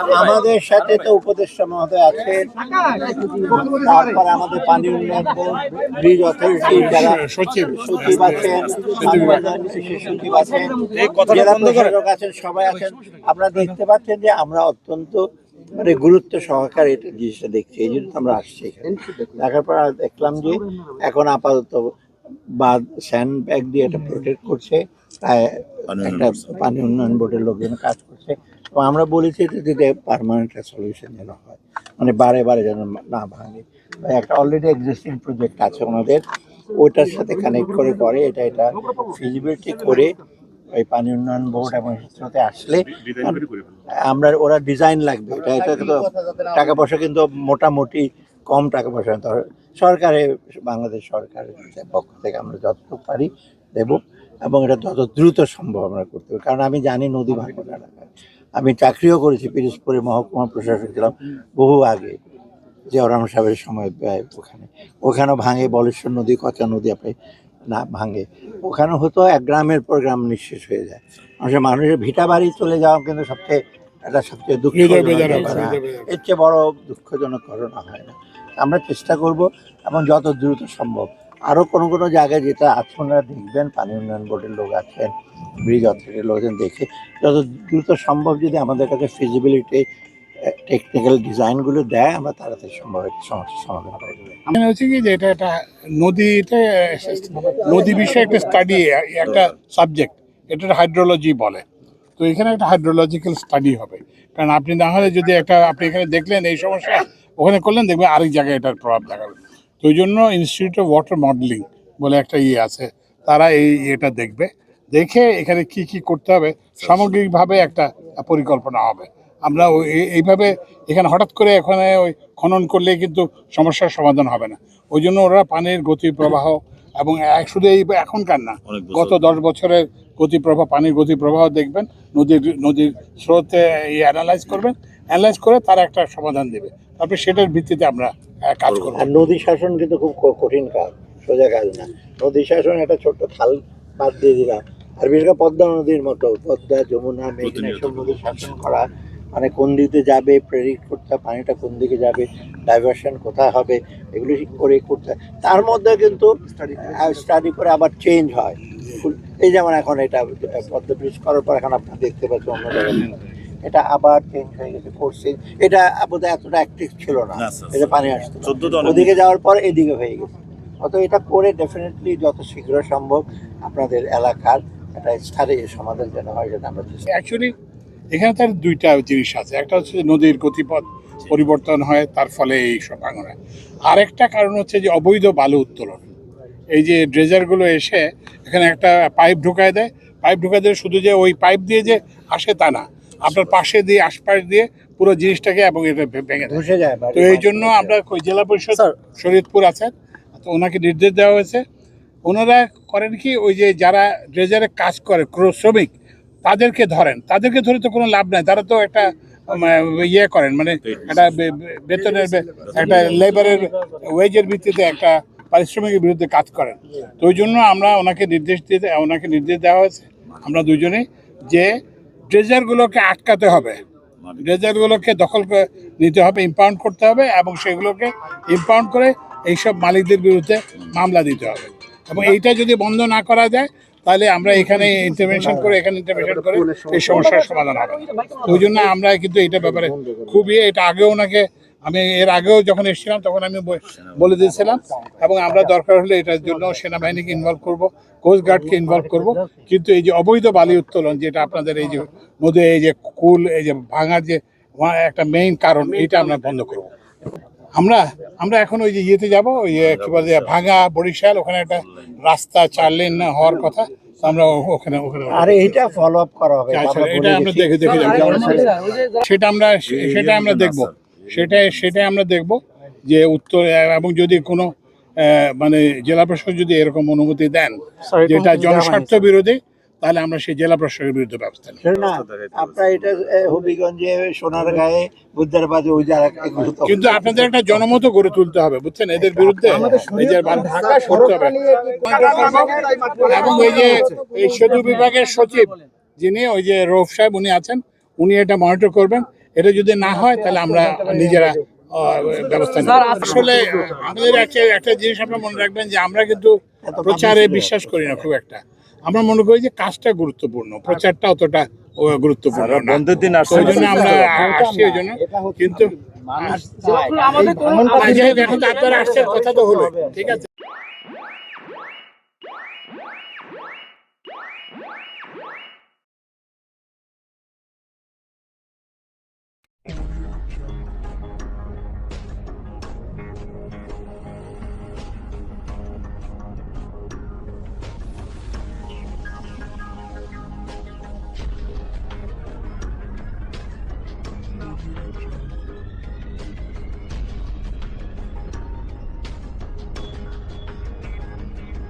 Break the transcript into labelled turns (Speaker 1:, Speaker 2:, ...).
Speaker 1: আমাদের সাথে তো উপদেষ্টা মহোদয় আছে তারপর আমাদের পানি উন্নয়ন বোর্ড ব্রিজ অথরিটি যারা
Speaker 2: সচিব।
Speaker 1: সচিব আছেন সচিব। আছেন জেলা প্রশাসক আছেন সবাই আছেন আপনারা দেখতে পাচ্ছেন যে আমরা অত্যন্ত মানে গুরুত্ব সহকারে এটা জিনিসটা দেখছি এই জন্য আমরা আসছি এখানে। দেখার পর দেখলাম যে এখন আপাতত বা স্যান্ড ব্যাগ দিয়ে এটা প্রোটেক্ট করছে একটা পানি উন্নয়ন বোর্ডের লোকজন কাজ করছে। এবং আমরা বলেছি এটা যদি পারমানেন্ট সলিউশন যেন হয়। মানে বারে বারে যেন না ভাঙে। একটা অলরেডি এক্সিস্টিং প্রজেক্ট আছে ওনাদের ওটার সাথে কানেক্ট করে করে এটা এটা ফিজিবিলিটি করে ওই পানি উন্নয়ন বোর্ড এবং আসলে আমরা, ওরা ডিজাইন লাগবে। এটা এটা তো টাকা পয়সা কিন্তু মোটামুটি কম টাকা পয়সা। তো সরকারে, বাংলাদেশ সরকারের পক্ষ থেকে আমরা যতটুকু পারি দেব এবং এটা যত দ্রুত সম্ভব আমরা করতে হবে কারণ আমি জানি নদী ভাঙন এলাকায়। আমি চাকরিও করেছি পিরিজপুরে মহকুমা প্রশাসক ছিলাম বহু আগে যে ওরাম সাহেবের সময় ব্যয় ওখানে। ওখানেও ভাঙে বলেশ্বর নদী কচা নদী আপনি না ভাঙে। ওখানে হতো এক গ্রামের পর গ্রাম নিঃশেষ হয়ে যায়। মানুষের মানুষের ভিটা বাড়ি চলে যাওয়া কিন্তু সবচেয়ে এটা সবচেয়ে দুঃখ
Speaker 2: হৃদয় বেদনা, হৃদয় বেদনা।
Speaker 1: এর চেয়ে বড় দুঃখজনক ঘটনা হয় না। আমরা চেষ্টা করব এবং যত দ্রুত সম্ভব। আরও কোনো কোনো জায়গায় যেটা আপনারা দেখবেন পানি উন্নয়ন বোর্ডের লোক আছেন ব্রিজ অথরিটির লোকজন দেখে যত দ্রুত সম্ভব যদি আমাদের কাছে ফিজিবিলিটি টেকনিক্যাল ডিজাইনগুলো দেয়, আমরা তাড়াতাড়ি সম্ভব সমস্যার সমাধান করে
Speaker 2: মানে হচ্ছে কি যে এটা একটা নদীতে, নদী বিষয়ে একটা স্টাডি একটা সাবজেক্ট এটা হাইড্রোলজি বলে। তো এখানে একটা হাইড্রোলজিক্যাল স্টাডি হবে। কারণ আপনি না হলে যদি একটা, আপনি এখানে দেখলেন এই সমস্যা, ওখানে করলেন, দেখবেন আরেক জায়গায় এটার প্রভাব দেখাবে। তো ওই জন্য ইনস্টিটিউট অফ ওয়াটার মডেলিং বলে একটা ইয়ে আছে, তারা এই এটা দেখবে। দেখে এখানে কি কি করতে হবে সামগ্রিকভাবে একটা পরিকল্পনা হবে। আমরা ওই- এইভাবে এখানে হঠাৎ করে এখানে ওই খনন করলে কিন্তু সমস্যার সমাধান হবে না। ওই জন্য ওরা পানির গতি প্রবাহ এবং এক- শুধু এই এখনকার না গত দশ বছরের গতি প্রবাহ পানির গতি প্রবাহ দেখবেন নদীর নদীর স্রোতে এই অ্যানালাইজ করবেন অ্যানালাইজ করে তার একটা সমাধান দেবে। তারপরে সেটার ভিত্তিতে আমরা কাজ করব।
Speaker 1: আর নদী শাসন কিন্তু খুব কঠিন কাজ সোজা কাজ না। নদী শাসন একটা ছোট্ট খাল বাদ দিয়ে দিলাম। আর বিশেষ করে পদ্মা নদীর মতো পদ্মা যমুনা মেঘনা সব নদী শাসন করা মানে কোন দিকে যাবে প্রেডিক্ট করতে পানিটা কোন দিকে যাবে ডাইভারশন কোথায় হবে এগুলি করে করতে। হয়। তার মধ্যে কিন্তু স্টাডি করে। আবার চেঞ্জ হয়। এই যেমন এখন এটা পদ্মা ব্রিজ করার পর এখন আপনারা দেখতে পাচ্ছেন অন্য জায়গায় এটা আবার চেঞ্জ হয়ে গেছে করছে। এটা বোধহয় এতটা অ্যাক্টিভ ছিল না। এটা পানি আসতো ওদিকে যাওয়ার পর এদিকে হয়ে গেছে। অত এটা করে ডেফিনেটলি যত শীঘ্র সম্ভব আপনাদের এলাকার একটা স্থায়ী সমাধান যেন হয় সেটা আমরা চেষ্টা
Speaker 2: অ্যাকচুয়ালি এখানে তার দুইটা জিনিস আছে। একটা হচ্ছে যে নদীর গতিপথ পরিবর্তন হয় তার ফলে এই সব ভাঙন হয়। আরেকটা কারণ হচ্ছে যে অবৈধ বালু উত্তোলন। এই যে ড্রেজারগুলো এসে এখানে একটা পাইপ ঢুকায় দেয়। পাইপ ঢুকায় দিয়ে শুধু যে ওই পাইপ দিয়ে যে আসে তা না। আপনার পাশে দিয়ে আশপাশ দিয়ে পুরো জিনিসটাকে এবং এটা ভেঙে
Speaker 1: ধসে যায়
Speaker 2: তো এই জন্য আমরা জেলা পরিষদ শরীয়তপুর আছেন। তো ওনাকে নির্দেশ দেওয়া হয়েছে ওনারা করেন কি, ওই যে যারা ড্রেজারে কাজ করে শ্রমিক, তাদেরকে ধরেন। তাদেরকে ধরে তো কোনো লাভ নাই। তারা তো একটা ইয়ে করেন মানে একটা বেতনের একটা লেবারের ওয়েজের ভিত্তিতে একটা পারিশ্রমিকের বিরুদ্ধে কাজ করেন। তো ওই জন্য আমরা ওনাকে নির্দেশ দিতে ওনাকে নির্দেশ দেওয়া হয়েছে, আমরা দুজনেই যে ড্রেজারগুলোকে আটকাতে হবে। ড্রেজারগুলোকে দখল নিতে হবে ইম্পাউন্ড করতে হবে এবং সেগুলোকে ইম্পাউন্ড করে এইসব মালিকদের বিরুদ্ধে মামলা দিতে হবে। এবং এইটা যদি বন্ধ না করা যায়, তাহলে আমরা এখানে ইন্টারভেনশন করে, এখানে ইন্টারভেনশন করে এই সমস্যার সমাধান হবে। ওই জন্য আমরা কিন্তু এটা ব্যাপারে খুবই, এটা আগেও ওনাকে আমি এর আগেও যখন এসেছিলাম, তখন আমি বলে দিয়েছিলাম এবং আমরা দরকার হলে এটার জন্য সেনাবাহিনীকে ইনভলভ করব কোস্ট গার্ডকে ইনভলভ করব। কিন্তু এই যে অবৈধ বালি উত্তোলন যেটা আপনাদের এই যে নদী এই যে কুল, এই যে ভাঙার যে একটা মেইন কারণ, এইটা আমরা বন্ধ করব। আমরা আমরা এখন ওই যে ইয়েতে যাব ওই যে কি বলে ভাঙা বরিশাল ওখানে একটা রাস্তা চার লেন হওয়ার কথা আমরা ওখানে ওখানে
Speaker 1: আর এইটা ফলো আপ করা হবে
Speaker 2: আচ্ছা, এটা আমরা দেখে দেখে যাব। সেটা আমরা সেটা আমরা দেখব। সেটা সেটাই আমরা দেখব যে উত্তর এবং যদি কোনো মানে জেলা প্রশাসক যদি এরকম অনুমতি দেন যেটা জনস্বার্থ বিরোধী তাহলে আমরা সেই জেলা প্রশাসনের বিরুদ্ধে ব্যবস্থা নিই
Speaker 1: আপনার এটা হবিগঞ্জে সোনার গায়ে বুদ্ধার বাজে ওই যারা
Speaker 2: কিন্তু আপনাদের একটা জনমত গড়ে তুলতে হবে বুঝছেন? এদের বিরুদ্ধে নিজের ঢাকা করতে হবে। এবং এই যে এই সেতু বিভাগের সচিব যিনি ওই যে রৌফ সাহেব উনি আছেন উনি এটা মনিটর করবেন। এটা যদি না হয় তাহলে আমরা নিজেরা আহ, ব্যবস্থা নেব। আসলে আমাদের একটা একটা জিনিস আপনার মনে রাখবেন যে আমরা কিন্তু প্রচারে বিশ্বাস করি না খুব একটা। আমরা মনে করি যে কাজটা গুরুত্বপূর্ণ প্রচারটা অতটা গুরুত্বপূর্ণ
Speaker 3: দিন
Speaker 2: তো ওই জন্য আমরা আসছি ওই জন্য কিন্তু এখন তো আপনারা কথা তো হলো ঠিক আছে?